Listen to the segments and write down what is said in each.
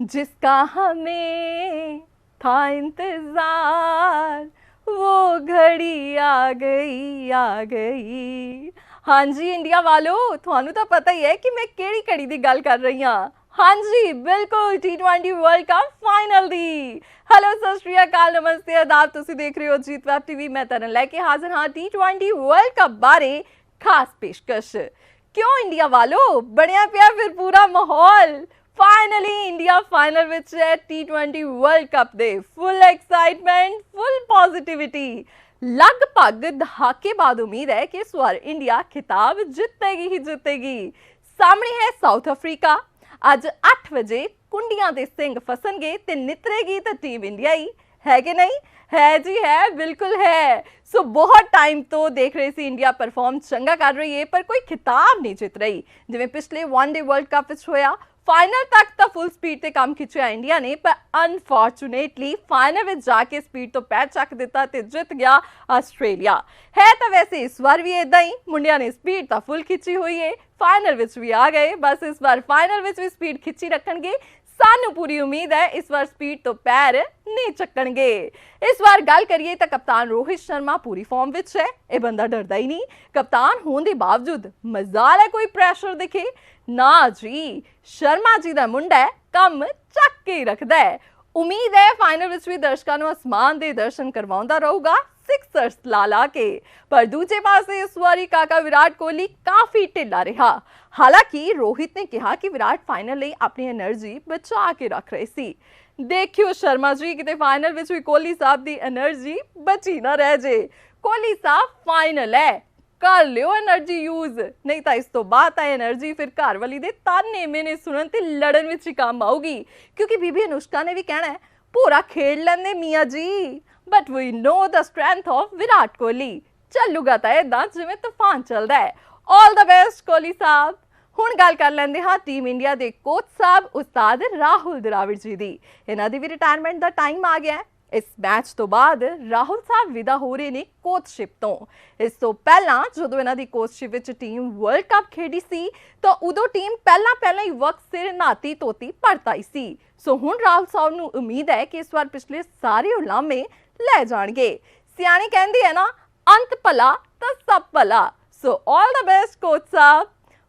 जिसका हमें था इंतजार वो घड़ी आ गई आ गई ਹਾਂਜੀ ਇੰਡੀਆ ਵਾਲੋ ਤੁਹਾਨੂੰ ਤਾਂ ਪਤਾ ਹੀ ਹੈ ਕਿ ਮੈਂ ਕਿਹੜੀ ਘੜੀ ਦੀ ਗੱਲ ਕਰ ਰਹੀ ਹਾਂ ਹਾਂਜੀ ਬਿਲਕੁਲ T20 ਵਰਲਡ ਕੱਪ ਫਾਈਨਲ ਦੀ ਹੈਲੋ ਸਤਿ ਸ਼੍ਰੀ ਅਕਾਲ ਨਮਸਤੇ ਆਦਾਬ ਤੁਸੀਂ ਦੇਖ ਰਹੇ ਹੋ ਜੀਤ ਵੈਬ ਟੀਵੀ ਮੈਂ ਤਰਨ ਲੈ ਕੇ ਹਾਜ਼ਰ ਹਾਂ T20 ਵਰਲਡ ਕੱਪ ਬਾਰੇ ਖਾਸ ਪੇਸ਼ਕਸ਼ ਕਿਉਂ ਇੰਡੀਆ ਵਾਲੋ ਬਣਿਆ ਪਿਆ ਫਿਰ ਪੂਰਾ ਮਾਹੌਲ ਫਾਈਨਲੀ ਇੰਡੀਆ ਫਾਈਨਲ ਵਿੱਚ ਹੈ T20 ਵਰਲਡ ਕੱਪ ਦੇ। ਫੁੱਲ ਐਕਸਾਈਟਮੈਂਟ ਫੁੱਲ ਪੋਜ਼ਿਟਿਵਿਟੀ ਲਗਭਗ ਦਹਾਕੇ ਬਾਅਦ ਉਮੀਦ ਹੈ ਕਿ ਇਸ ਵਾਰ ਇੰਡੀਆ ਖਿਤਾਬ ਜਿੱਤੇਗੀ ਹੀ ਜਿੱਤੇਗੀ। ਸਾਹਮਣੇ ਹੈ ਸਾਊਥ ਅਫਰੀਕਾ ਅੱਜ 8 ਵਜੇ ਕੁੰਡੀਆਂ ਦੇ ਸਿੰਘ ਫਸਣਗੇ ਤੇ ਨਿਤਰੇਗੀ ਤਾਂ ਟੀਮ ਇੰਡੀਆ ਹੀ। ਹੈ ਕਿ ਨਹੀਂ? ਹੈ ਜੀ, ਹੈ, ਬਿਲਕੁਲ ਹੈ। ਸੋ ਬਹੁਤ ਟਾਈਮ ਤੋਂ ਦੇਖ ਰਹੇ ਸੀ ਇੰਡੀਆ ਪਰਫਾਰਮ ਚੰਗਾ ਕਰ ਰਹੀ ਹੈ, ਪਰ ਕੋਈ ਖਿਤਾਬ ਨਹੀਂ ਜਿੱਤ ਰਹੀ। ਜਿਵੇਂ ਪਿਛਲੇ ਵਨ ਡੇ ਵਰਲਡ ਕੱਪ ਵਿੱਚ ਹੋਇਆ ਫਾਈਨਲ ਤੱਕ ਤਾਂ ਫੁੱਲ ਸਪੀਡ ਤੇ ਕੰਮ ਖਿੱਚਿਆ ਇੰਡੀਆ ਨੇ, ਪਰ ਅਨਫੋਰਚੂਨੇਟਲੀ ਫਾਈਨਲ ਵਿੱਚ ਜਾ ਕੇ ਸਪੀਡ ਤੋਂ ਪੈਰ ਚੱਕ ਦਿੱਤਾ ਤੇ ਜਿੱਤ ਗਿਆ ਆਸਟ੍ਰੇਲੀਆ। ਹੈ ਤਾਂ ਵੈਸੇ ਇਸ ਵਾਰ ਵੀ ਇਦਾਂ ਹੀ, ਮੁੰਡਿਆਂ ਨੇ ਸਪੀਡ ਤਾਂ ਫੁੱਲ ਖਿੱਚੀ ਹੋਈ ਹੈ ਫਾਈਨਲ ਵਿੱਚ ਵੀ ਆ ਗਏ, ਬਸ ਇਸ ਵਾਰ ਫਾਈਨਲ ਵਿੱਚ ਵੀ ਸਪੀਡ ਖਿੱਚੀ ਰੱਖਣਗੇ। ਸਾਨੂੰ ਪੂਰੀ ਉਮੀਦ ਹੈ ਇਸ ਵਾਰ ਸਪੀਡ ਤੋਂ ਪੈਰ ਨਹੀਂ ਚੱਕਣਗੇ। ਇਸ ਵਾਰ ਗੱਲ ਕਰੀਏ ਤਾਂ ਕਪਤਾਨ ਰੋਹਿਤ ਸ਼ਰਮਾ ਪੂਰੀ ਫਾਰਮ ਵਿੱਚ ਹੈ। ਇਹ ਬੰਦਾ ਡਰਦਾ ਹੀ ਨਹੀਂ। ਕਪਤਾਨ ਹੋਣ ਦੇ ਬਾਵਜੂਦ ਮਜ਼ਾਲ ਹੈ ਕੋਈ ਪ੍ਰੈਸ਼ਰ ਦਿਖੇ। ਨਾ ਜੀ, ਸ਼ਰਮਾ ਜੀ ਦਾ ਮੁੰਡਾ ਕੰਮ ਚੱਕ ਕੇ ਹੀ ਰੱਖਦਾ ਹੈ। ਉਮੀਦ ਹੈ ਫਾਈਨਲ ਵਿੱਚ ਵੀ ਦਰਸ਼ਕਾਂ ਨੂੰ ਅਸਮਾਨ ਦੇ ਦਰਸ਼ਨ ਕਰਵਾਉਂਦਾ ਰਹੂਗਾ। ਸਿਕਸਰਸ ਲਾ ਲਾ ਕੇ। ਪਰ ਦੂਜੇ ਪਾਸੇ ਇਸ ਵਾਰੀ ਕਾਕਾ ਵਿਰਾਟ ਕੋਹਲੀ ਕਾਫੀ ਢਿੱਲਾ ਰਿਹਾ। ਹਾਲਾਂਕਿ ਰੋਹਿਤ ਨੇ ਕਿਹਾ ਕਿ ਵਿਰਾਟ ਫਾਈਨਲ ਲਈ ਆਪਣੀ એનર્ਜੀ ਬਚਾ ਕੇ ਰੱਖ ਰਹੇ ਸੀ। ਦੇਖਿਓ ਸ਼ਰਮਾ ਜੀ, ਕਿਤੇ ਫਾਈਨਲ ਵਿੱਚ ਵੀ ਕੋਹਲੀ ਸਾਹਿਬ ਦੀ એનર્ਜੀ ਬਚੀ ਨਾ ਰਹਿ ਜੇ। ਕੋਹਲੀ ਸਾਹਿਬ ਫਾਈਨਲ ਹੈ। ਕਰ ਲਿਓ એનર્ਜੀ ਯੂਜ਼ ਨਹੀਂ ਤਾਂ ਇਸ ਤੋਂ ਬਾਅਦ ਆ એનર્ਜੀ ਫਿਰ ਘਰ ਵਾਲੀ ਦੇ ਤਾਨੇ ਮੈਨੇ ਸੁਣਨ ਤੇ ਲੜਨ ਵਿੱਚ ਹੀ ਕੰਮ ਆਊਗੀ। ਕਿਉਂਕਿ ਬੀਬੀ ਅਨੁਸ਼ਕਾ ਨੇ ਵੀ ਕਹਿਣਾ ਹੈ ਪੂਰਾ ਖੇਡ ਲੈਂਦੇ ਮੀਆਂ ਜੀ। But we know the strength of Virat Kohli ਚੱਲੂਗਾ ਤਾਂ ਇਦਾਂ ਜਿਵੇਂ ਤੂਫਾਨ ਚੱਲਦਾ ਹੈ। ਆਲ ਦਾ ਬੈਸਟ ਕੋਹਲੀ ਸਾਹਿਬ। ਹੁਣ ਗੱਲ ਕਰ ਲੈਂਦੇ ਹਾਂ ਟੀਮ ਇੰਡੀਆ ਦੇ ਕੋਚ ਸਾਹਿਬ ਉਸਤਾਦ ਰਾਹੁਲ ਦਰਾਵਿੜ ਜੀ ਦੀ। ਇਹਨਾਂ ਦੀ ਵੀ ਰਿਟਾਇਰਮੈਂਟ ਦਾ ਟਾਈਮ ਆ ਗਿਆ ਹੈ। ਇਸ ਮੈਚ ਤੋਂ ਬਾਅਦ ਰਾਹੁਲ ਸਾਹਿਬ ਵਿਦਾ ਹੋ ਰਹੇ ਨੇ ਕੋਚਸ਼ਿਪ ਤੋਂ। ਇਸ ਤੋਂ ਪਹਿਲਾਂ ਜਦੋਂ ਇਹਨਾਂ ਦੀ ਕੋਚਸ਼ਿਪ ਵਿੱਚ ਟੀਮ ਵਰਲਡ ਕੱਪ ਖੇਡੀ ਸੀ, ਤਾਂ ਉਦੋਂ ਟੀਮ ਪਹਿਲਾਂ ਪਹਿਲਾਂ ਹੀ ਵਕਤ ਸਿਰ ਨਾਤੀ ਤੋਤੀ ਪੜਤਾਈ ਸੀ। ਸੋ ਹੁਣ ਰਾਹੁਲ ਸਾਹਿਬ ਨੂੰ ਉਮੀਦ ਹੈ ਕਿ ਇਸ ਵਾਰ ਪਿਛਲੇ ਸਾਰੇ ਉਲਾਮੇ ਲੈ ਜਾਣਗੇ। ਸਿਆਣੇ ਕਹਿੰਦੇ ਹੈ ਨਾ, ਅੰਤ ਭਲਾ ਤਾਂ ਸਭ ਭਲਾ। So all the best coach ਸਾਹਿਬ।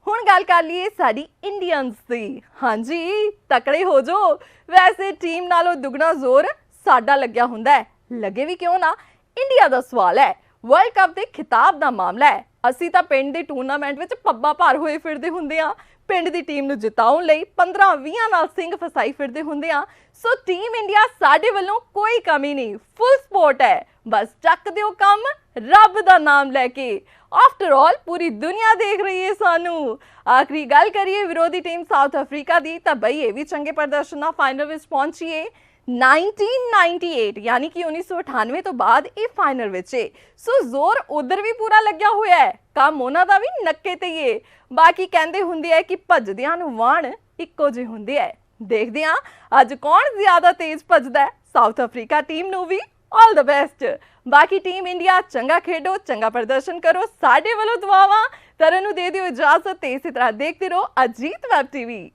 ਹੁਣ ਗੱਲ ਕਰ ਲਈਏ ਸਾਡੀ ਇੰਡੀਅਨਸ ਦੀ। ਹਾਂਜੀ, ਤਕੜੇ ਹੋ ਜੋ ਵੈਸੇ ਟੀਮ ਨਾਲੋਂ ਦੁੱਗਣਾ ਜ਼ੋਰ ਸਾਡਾ ਲੱਗਿਆ ਹੁੰਦਾ ਹੈ। ਲੱਗੇ ਵੀ ਕਿਉਂ ਨਾ? ਇੰਡੀਆ ਦਾ ਸਵਾਲ ਹੈ। ਵਰਲਡ ਕੱਪ ਦੇ ਖਿਤਾਬ ਦਾ ਮਾਮਲਾ ਹੈ। ਅਸੀਂ ਤਾਂ ਪਿੰਡ ਦੇ ਟੂਰਨਾਮੈਂਟ ਵਿੱਚ ਪੱਬਾ ਭਾਰ ਹੋਏ ਫਿਰਦੇ ਹੁੰਦੇ ਆ ਪਿੰਡ ਦੀ ਟੀਮ ਨੂੰ ਜਿਤਾਉਣ ਲਈ 15-20 ਨਾਲ ਸਿੰਘ ਫਸਾਈ ਫਿਰਦੇ ਹੁੰਦੇ ਆ ਸੋ ਟੀਮ ਇੰਡੀਆ ਸਾਡੇ ਵੱਲੋਂ ਕੋਈ ਕਮੀ ਨਹੀਂ। ਫੁੱਲ ਸਪੋਰਟ ਹੈ। ਬਸ ਚੱਕ ਦਿਓ ਕੰਮ, ਰੱਬ ਦਾ ਨਾਮ ਲੈ ਕੇ। ਆਫਟਰ ਆਲ ਪੂਰੀ ਦੁਨੀਆ ਦੇਖ ਰਹੀ ਹੈ ਸਾਨੂੰ। ਆਖਰੀ ਗੱਲ ਕਰੀਏ, ਵਿਰੋਧੀ ਟੀਮ ਸਾਊਥ ਅਫਰੀਕਾ ਦੀ, ਤਾਂ ਬਈ ਇਹ ਵੀ ਚੰਗੇ ਪ੍ਰਦਰਸ਼ਨ ਨਾਲ ਫਾਈਨਲ ਵਿੱਚ ਪਹੁੰਚੀ ਏ 1998, ਯਾਨੀ ਕਿ 1998 ਤੋਂ ਬਾਅਦ ਇਹ ਫਾਈਨਲ ਵਿੱਚ ਏ। ਸੋ ਜ਼ੋਰ ਉਧਰ ਵੀ ਪੂਰਾ ਲੱਗਿਆ ਹੋਇਆ ਹੈ, ਕੰਮ ਉਹਨਾਂ ਦਾ ਵੀ ਨੱਕੇ ਤੇ ਹੀ ਏ। ਬਾਕੀ ਕਹਿੰਦੇ ਹੁੰਦੇ ਆ ਕਿ ਭੱਜਦਿਆਂ ਨੂੰ ਵਾਣ ਇੱਕੋ ਜਿਹੇ ਹੁੰਦੇ ਆ। ਦੇਖਦੇ ਆ ਅੱਜ ਕੌਣ ਜ਼ਿਆਦਾ ਤੇਜ਼ ਭੱਜਦਾ ਹੈ? ਸਾਊਥ ਅਫਰੀਕਾ ਟੀਮ ਨੂੰ ਵੀ ਆਲ ਦਾ ਬੈਸਟ ਬਾਕੀ ਟੀਮ ਇੰਡੀਆ ਚੰਗਾ ਖੇਡੋ, ਚੰਗਾ ਪ੍ਰਦਰਸ਼ਨ ਕਰੋ, ਸਾਡੇ ਵੱਲੋਂ ਦੁਆਵਾਂ ਤਰਨ ਨੂੰ ਦੇ ਦਿਓ ਇਜਾਜ਼ਤ। ਤੇ ਇਸੇ ਤਰ੍ਹਾਂ ਦੇਖਦੇ ਰਹੋ ਅਜੀਤ ਵੈਬ ਟੀਵੀ